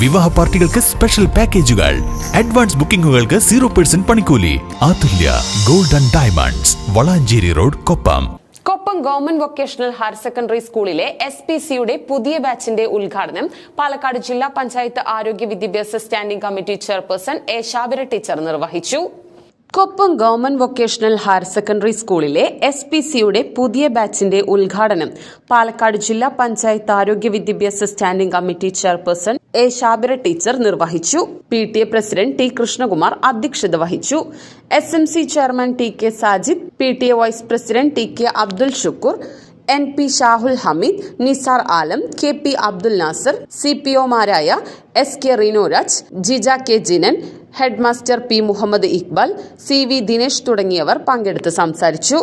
വിവാഹ പാർട്ടികൾക്ക് സ്പെഷ്യൽ പാക്കേജുകൾ അഡ്വാൻസ് ബുക്കിംഗുകൾക്ക് സീറോ പെർസെന്റ് പണിക്കൂലി. Athulya Golden Diamonds Valanchery road Koppam. Koppam government vocational higher secondary സ്കൂളിലെ എസ് പി സിയുടെ പുതിയ ബാച്ചിന്റെ ഉദ്ഘാടനം പാലക്കാട് ജില്ലാ പഞ്ചായത്ത് ആരോഗ്യ വിദ്യാഭ്യാസ standing committee chairperson A Shabira teacher നിർവഹിച്ചു. Koppam government vocational higher secondary സ്കൂളിലെ എസ് പി സിയുടെ പുതിയ ബാച്ചിന്റെ ഉദ്ഘാടനം പാലക്കാട് ജില്ലാ പഞ്ചായത്ത് ആരോഗ്യ വിദ്യാഭ്യാസ standing committee chairperson A Shabira teacher നിർവഹിച്ചു. P T A president T Krishnakumar അധ്യക്ഷത വഹിച്ചു. S M C chairman T K Sajid P T A vice president T K Abdul Shukoor N P Shahul Hameed Nisar Alam K P Abdul Nasar C P ഒമാരായ S K Rinoraj Jija K Jinan headmaster P Muhammad Iqbal C V Dinesh തുടങ്ങിയവർ പങ്കെടുത്ത് സംസാരിച്ചു.